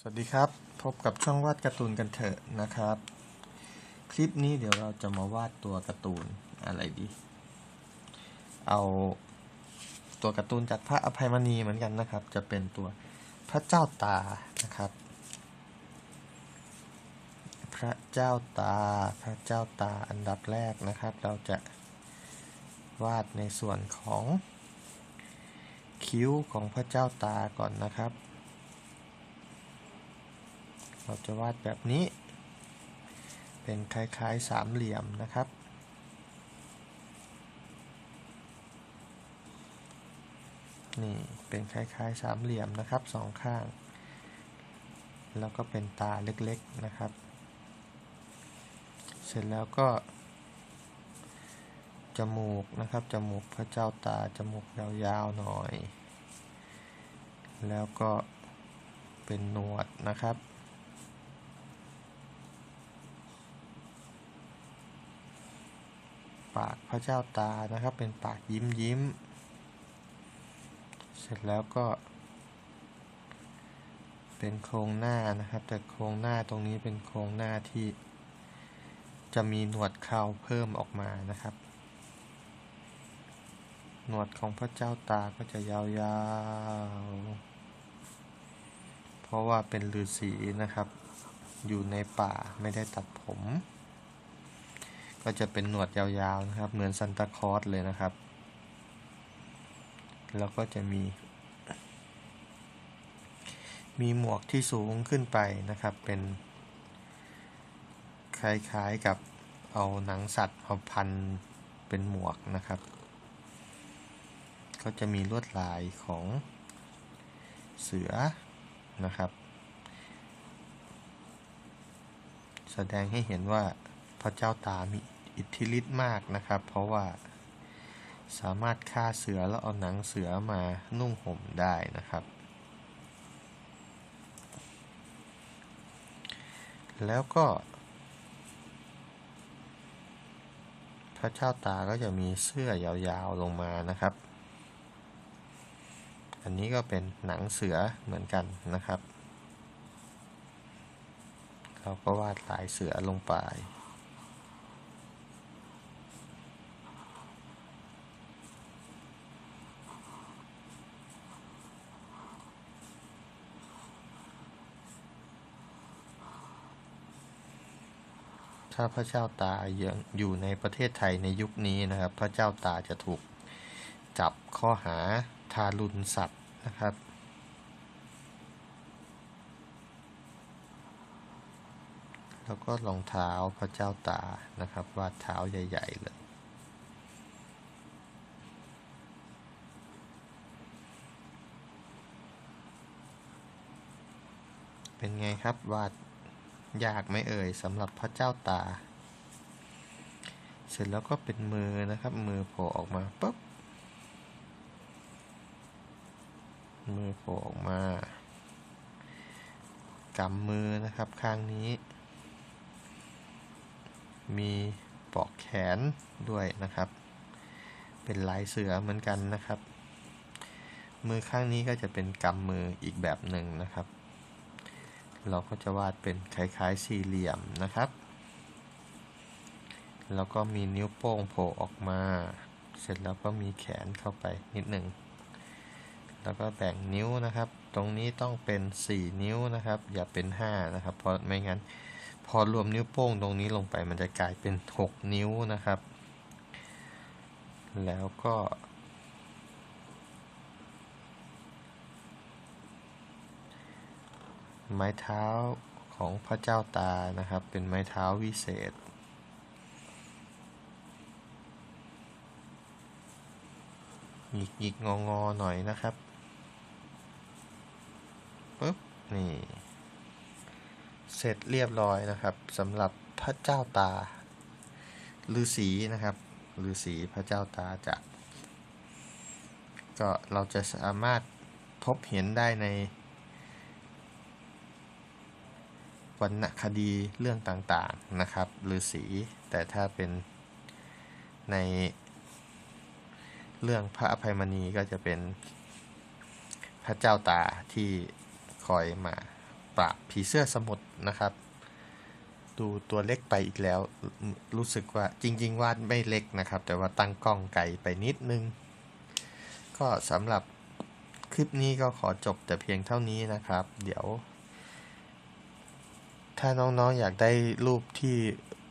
สวัสดีครับ พบกับช่องวาดการ์ตูนกันเถอะนะครับ คลิปนี้เดี๋ยวเราจะมาวาดตัวการ์ตูนอะไรดี เอาตัวการ์ตูนจากพระอภัยมณีเหมือนกันนะครับ จะเป็นตัวพระเจ้าตานะครับ พระเจ้าตาพระเจ้าตาอันดับแรกนะครับ เราจะวาดในส่วนของคิ้วของพระเจ้าตาก่อนนะครับ เราจะวาดแบบนี้ เป็นคล้ายๆสามเหลี่ยมนะครับ นี่เป็นคล้ายๆสามเหลี่ยมนะครับสองข้าง แล้วก็เป็นตาเล็กๆนะครับ เสร็จแล้วก็จมูกนะครับ จมูกพระเจ้าตา จมูกยาวๆหน่อย แล้วก็เป็นหนวดนะครับ ปากพระเจ้าตานะครับ เป็นปากยิ้มยิ้ม เสร็จแล้วก็ เป็นโครงหน้านะครับ แต่โครงหน้าตรงนี้เป็นโครงหน้าที่ จะมีหนวดเคราเพิ่มออกมานะครับ หนวดของพระเจ้าตาก็จะยาวๆ เพราะว่าเป็นฤาษีนะครับ อยู่ในป่าไม่ได้ตัดผม ก็จะเป็นหนวดยาวๆนะครับ เหมือนซันตาคอสเลยนะครับ แล้วก็จะมี มีหมวกที่สูงขึ้นไปนะครับ เป็น คล้ายๆกับเอาหนังสัตว์มาพันเป็นหมวกนะครับ ก็จะมีลวดลายของเสือนะครับ แสดงให้เห็นว่าพระเจ้าตามี อิทธิฤทธิ์มากนะครับ เพราะว่าสามารถฆ่าเสือแล้วเอาหนังเสือมานุ่งห่มได้นะครับ แล้วก็ พระเจ้าตาก็จะมีเสื้อยาวๆลงมานะครับ อันนี้ก็เป็นหนังเสือเหมือนกันนะครับ เราก็วาดลายเสือลงไป ถ้าพระเจ้าตายังอยู่ในประเทศไทยในยุคนี้นะครับ พระเจ้าตาจะถูกจับข้อหาทารุณสัตว์นะครับแล้วก็รองเท้าพระเจ้าตานะครับ วาดเท้าใหญ่ ๆ เลย เป็นไงครับวาด ยากไหมเอ่ยสำหรับพระเจ้าตา เสร็จแล้วก็เป็นมือนะครับ มือโผล่ออกมาปุ๊บมือโผล่ออกมากำมือนะครับข้างนี้ มีปลอกแขนด้วยนะครับ เป็นลายเสือเหมือนกันนะครับ มือข้างนี้ก็จะเป็นกำมืออีกแบบหนึ่งนะครับ เราก็จะวาดเป็นคล้ายๆสี่เหลี่ยมนะครับ แล้วก็มีนิ้วโป้งโผล่ออกมา เสร็จแล้วก็มีแขนเข้าไปนิดหนึ่ง แล้วก็แบ่งนิ้วนะครับ ตรงนี้ต้องเป็น 4 นิ้วนะครับ อย่าเป็น 5 นะครับ เพราะไม่งั้น พอรวมนิ้วโป้งตรงนี้ลงไปมันจะกลายเป็น 6 นิ้วนะครับ แล้วก็ ไม้เท้าของพระเจ้าตานะครับ เป็นไม้เท้าวิเศษ หยิกหยิกงองอหน่อยนะครับปึ๊บนี่ เสร็จเรียบร้อยนะครับสำหรับพระเจ้าตาฤาษีนะครับฤาษีพระเจ้าตาจะก็เราจะสามารถพบเห็นได้ใน ว รรณคดีเรื่องต่างๆนะครับฤาษีแต่ถ้าเป็นในเรื่องพระอภัยมณีก็จะเป็นพระเจ้าตาที่คอยมาปราบผีเสื้อสมุทรนะครับ ดูตัวเล็กไปอีกแล้วรู้สึกว่าจริง ๆ วาดไม่เล็กนะครับ แต่ว่าตั้งกล้องไกลไปนิดนึง ก็สำหรับคลิปนี้ก็ขอจบแต่เพียงเท่านี้นะครับ เดี๋ยว ถ้าน้องๆอยากได้รูปที่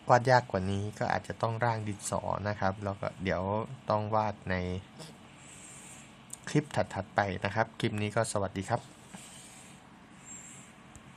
วาดยากกว่านี้ก็อาจจะต้องร่างดินสอนะครับ แล้วก็เดี๋ยวต้องวาดในคลิปถัดๆไปนะครับ คลิปนี้ก็สวัสดีครับ